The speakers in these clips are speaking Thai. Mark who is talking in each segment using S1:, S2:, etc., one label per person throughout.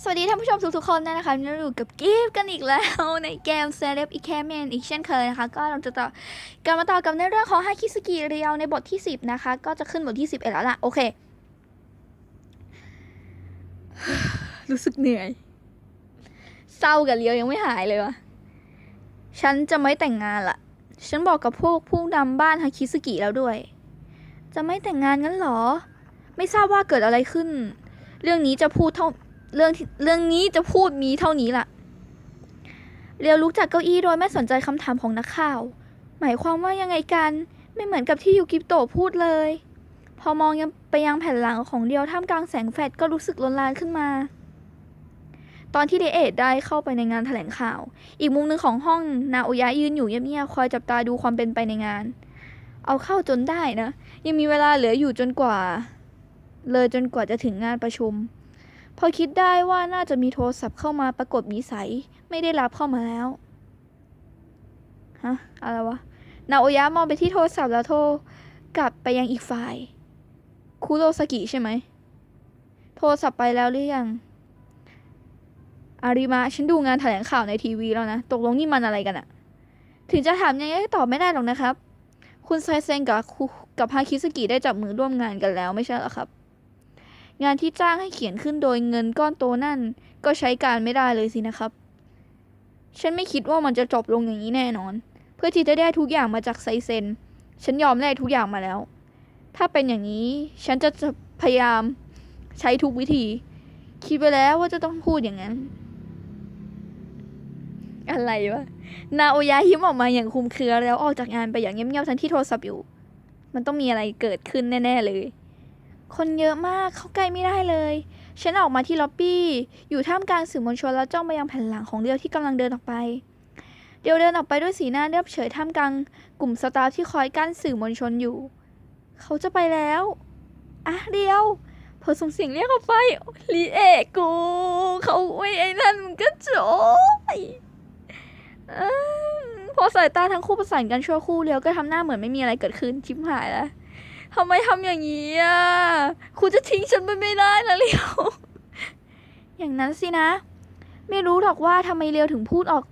S1: สวัสดีท่านผู้ชมทุกๆคนนะคะเราอยู่กับกิฟต์กันอีกแล้วในเกม c e l e b i c a m e n อีกเช่นเคยนะคะ ก็เราจะต่อกลับมาต่อกับในเรื่องของฮาคิสกิเรียวในบทที่ 10 นะคะ ก็จะขึ้นบทที่ 11 แล้วล่ะ โอเค รู้สึกเหนื่อย เศร้ากับเรียวยังไม่หายเลยวะฉันจะไม่แต่งงานละฉันบอกกับพวกผู้นำบ้านฮาคิสกิแล้วด้วย จะไม่แต่งงานงั้นเหรอ ไม่ทราบว่าเกิดอะไรขึ้น เรื่องนี้จะพูดเท่า เรื่องเรื่องนี้จะพูดมีเท่านี้ล่ะ เรียวลุกจากเก้าอี้โดยไม่สนใจคำถามของนักข่าว หมายความว่ายังไงกัน ไม่เหมือนกับที่ยูกิโตพูดเลย พอมองยังไปยังแผ่นหลังของเรียวท่ามกลางแสงแฟลชก็รู้สึกลนลานขึ้นมา ตอนที่เดเอทได้เข้าไปในงานแถลงข่าว อีกมุมหนึ่งของห้องนาโอยะยืนอยู่เงียบๆคอยจับตาดูความเป็นไปในงาน เอาเข้าจนได้นะ ยังมีเวลาเหลืออยู่จนกว่า เลยจนกว่าจะถึงงานประชุม พอคิดได้ว่าน่าจะมีโทรศัพท์เข้ามาปรากฏวิสัยไม่ได้รับเข้ามาแล้วฮะอะไรวะนาโอยะมองไปที่โทรศัพท์แล้วโทรกลับไปยังอีกฝ่ายคุโรสกิใช่ไหมโทรศัพท์ไปแล้วหรือยังอาริมะฉันดูงานแถลงข่าวในทีวีแล้วนะ ตกลงนี่มันอะไรกันอะถึงจะถามยังไงก็ตอบไม่ได้หรอกนะครับ คุณไซเซงกับกับฮาคิสกิได้จับมือร่วมงานกันแล้วไม่ใช่หรอครับ งานที่จ้างให้เขียนขึ้นโดยเงินก้อนโตนั่น ก็ใช้การไม่ได้เลยสินะครับ ฉันไม่คิดว่ามันจะจบลงอย่างนี้แน่นอน เพื่อที่จะได้ทุกอย่างมาจากไซเซน ฉันยอมแลกทุกอย่างมาแล้ว ถ้าเป็นอย่างนี้ ฉันจะจะพยายามใช้ทุกวิธี คิดไปแล้วว่าจะต้องพูดอย่างนั้น อะไรวะ นาโอยะยิ้มออกมาอย่างคุมเครือแล้วออกจากงานไปอย่างเงียบๆทั้งที่โทรศัพท์อยู่ มันต้องมีอะไรเกิดขึ้นแน่ ๆ เลย คนเยอะมากเข้าใกล้ไม่ได้เลย ฉันออกมาที่ล็อบบี้ อยู่ท่ามกลางสื่อมวลชนแล้วจ้องไปยังแผ่นหลังของเดียวที่กำลังเดินออกไป เดียวเดินออกไปด้วยสีหน้าเรียบเฉยท่ามกลางกลุ่มสตาฟที่คอยกั้นสื่อมวลชนอยู่ เขาจะไปแล้วอะเดียวพอส่งเสียงเรียกเขาไปลีเอกกู เขาไม่ไอ้นั่นมันก็จบอืมพอสายตาทั้งคู่ประสานกันชั่วคู่เดียวก็ทำหน้าเหมือนไม่มีอะไรเกิดขึ้นชิบหายแล้ว ทำไมทำอย่างนี้อะ คุณจะทิ้งฉันไปไม่ได้นะเลียว อย่างนั้นสินะ ไม่รู้หรอกว่าทำไมเลียวถึงพูดออก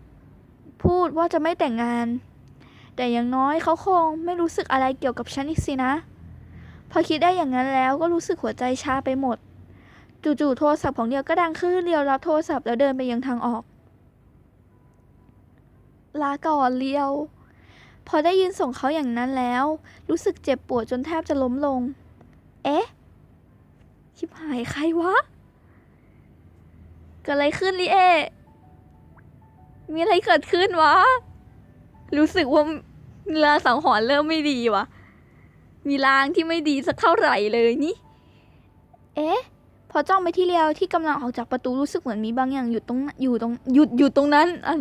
S1: พูดว่าจะไม่แต่งงาน แต่อย่างน้อยเขาคงไม่รู้สึกอะไรเกี่ยวกับฉันอีกสินะ พอคิดได้อย่างนั้นแล้วก็รู้สึกหัวใจชาไปหมด จู่ๆโทรศัพท์ของเลียวก็ดังขึ้นเลียวรับโทรศัพท์แล้วเดินไปยังทางออก ลาก่อนเลียว พอได้ยินส่งเขาอย่างนั้นแล้ว รู้สึกเจ็บปวดจนแทบจะล้มลง เอ๊ะชิบหายใครวะเกิดอะไรขึ้นลิเอ มีอะไรเกิดขึ้นวะ รู้สึกว่าเรือสังหรณ์เริ่มไม่ดีวะมีลางที่ไม่ดีสักเท่าไหร่เลยนี่ เอ๊ะ พอจ้องไปที่เรียวที่กำลังออกจากประตูรู้สึกเหมือนมีบางอย่างหยุดตรงอยู่ตรงหยุดอยู่ตรงนั้นอัน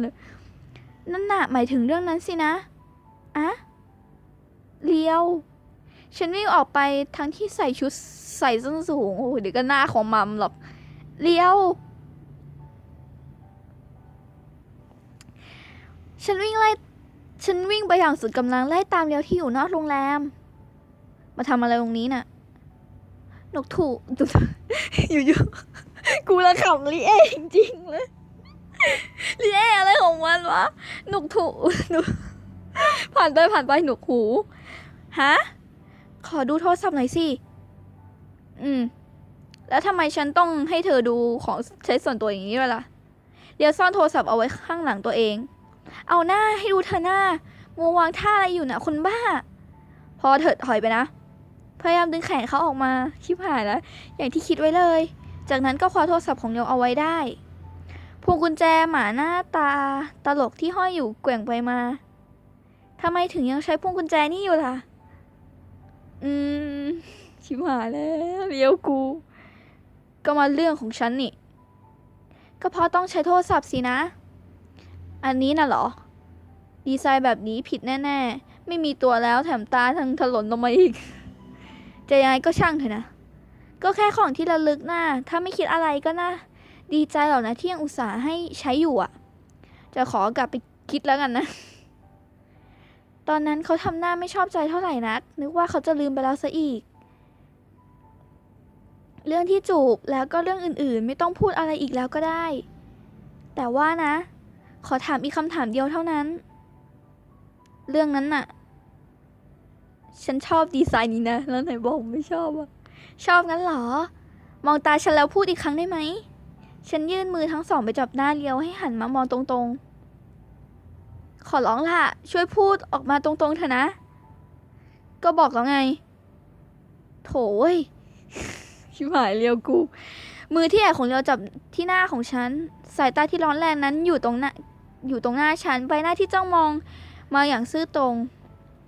S1: นั่นน่ะหมายถึงเรื่องนั้นสินะ อะเลียว ฉันวิ่งออกไปทั้งที่ใส่ชุดใส่ส้นสูง โอ้เดี๋ยวก็หน้าของมัมหรอกเลียว ฉันวิ่งไล่ ฉันวิ่งไปอย่างสุดกำลังไล่ตามเลียวที่อยู่นอกโรงแรม มาทำอะไรตรงนี้น่ะ นกถูกอยู่ๆ กูละขำลีเอจริงๆเลยลีเออะไรของมันวะ นกถูก ผ่านไปผ่านไปหนวกหูฮะขอดูโทรศัพท์หน่อยสิอืม แล้วทำไมฉันต้องให้เธอดูของใช้ส่วนตัวอย่างนี้ด้วยล่ะ เดี๋ยวซ่อนโทรศัพท์เอาไว้ข้างหลังตัวเอง เอาหน้าให้ดูเธอหน้ามัววางท่าอะไรอยู่น่ะคนบ้า พอเถิดถอยไปนะ พยายามดึงแขนเขาออกมาชิบหายแล้วอย่างที่คิดไว้เลย จากนั้นก็คว้าโทรศัพท์ของเดียวเอาไว้ได้พวงกุญแจหมาหน้าตาตลกที่ห้อยอยู่แกว่งไปมา ทำไมถึงยังใช้พวงกุญแจนี่อยู่ล่ะ อืม ชิบหายแล้วเลี้ยวกู ก็มาเรื่องของฉันนี่ ก็เพราะต้องใช้โทรศัพท์สินะ อันนี้น่ะเหรอ ดีไซน์แบบนี้ผิดแน่ ๆ ไม่มีตัวแล้วแถมตาทั้งถลนลงมาอีก จะยังไงก็ช่างเถอะนะ ก็แค่ของที่ระลึกน่ะถ้าไม่คิดอะไรก็น่าดีใจหรอกนะที่ยังอุตส่าห์ให้ใช้อยู่อะ จะขอกลับไปคิดแล้วกันนะ ตอนนั้นเขาทำหน้าไม่ชอบใจเท่าไหร่นัก นึกว่าเขาจะลืมไปแล้วซะอีก เรื่องที่จูบแล้วก็เรื่องอื่นๆ ไม่ต้องพูดอะไรอีกแล้วก็ได้ แต่ว่านะ ขอถามอีกคำถามเดียวเท่านั้น เรื่องนั้นน่ะ ฉันชอบดีไซน์นี้นะ แล้วไหนบอกไม่ชอบอะชอบงั้นเหรอ มองตาฉันแล้วพูดอีกครั้งได้ไหม ฉันยื่นมือทั้งสองไปจับหน้าเลียวให้หันมามองตรงๆ ขอร้องล่ะ ช่วยพูดออกมาตรงๆเถอะนะ ก็บอกแล้วไง โถยชิบหายเลียวกู มือที่ใหญ่ของเลียวจับที่หน้าของฉัน สายตาที่ร้อนแรงนั้นอยู่ตรงหน้าอยู่ตรงหน้าฉันใบหน้าที่จ้องมองมาอย่างซื่อตรง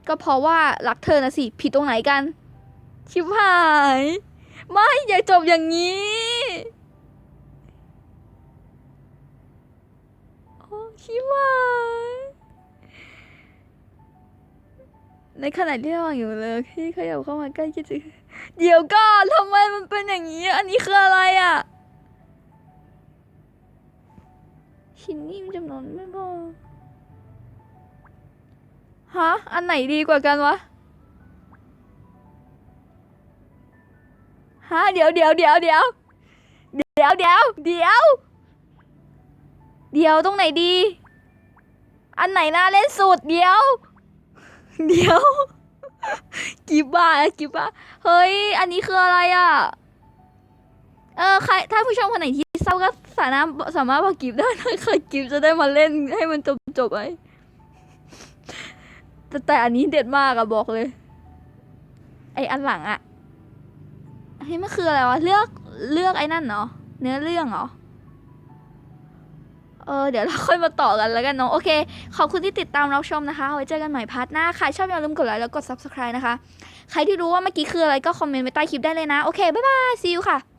S1: ก็เพราะว่ารักเธอนะสิผิดตรงไหนกัน ชิบหาย ไม่อย่าจบอย่างนี้โอ้ชิบหาย ในขณะที่ระหว่างอยู่เลยที่ขยับเข้ามาใกล้คิดถึงเดี๋ยวก่อนทำไมมันเป็นอย่างนี้ อันนี้คืออะไรอะชิ้นนิ่มจำนวนไม่พอฮะ อันไหนดีกว่ากันวะ ฮะ เดี๋ยวเดี๋ยวเดี๋ยวเดี๋ยวเดี๋ยวเดี๋ยวเดี๋ยว เดี๋ยวตรงไหนดี อันไหนน่าเล่นสุดเดี๋ยว เดี๋ยว กิบบ้ากิบบ้าเฮ้ย อันนี้คืออะไรอะ เออใครถ้าผู้ชมคนไหนที่เศร้าก็สามารถสามารถบอกกิฟได้นะค่ะกิฟจะได้มาเล่นให้มันจบจบไปแต่แต่อันนี้เด็ดมากอะบอกเลย ไออันหลังอะเฮ้ยมันคืออะไรวะ เลือกเลือกไอ้นั่นเนาะเนื้อเรื่องเหรอ ออเดี๋ยวเราค่อยมาต่อกันแล้วกันเนาะโอเค ขอบคุณที่ติดตามรับชมนะคะ ไว้เจอกันใหม่พาร์ทหน้า ใครชอบอย่าลืมกดไลค์แล้วกด subscribe นะคะ ใครที่รู้ว่าเมื่อกี้คืออะไรก็คอมเมนต์ไว้ใต้คลิปได้เลยนะ โอเค บ๊ายบาย see you ค่ะ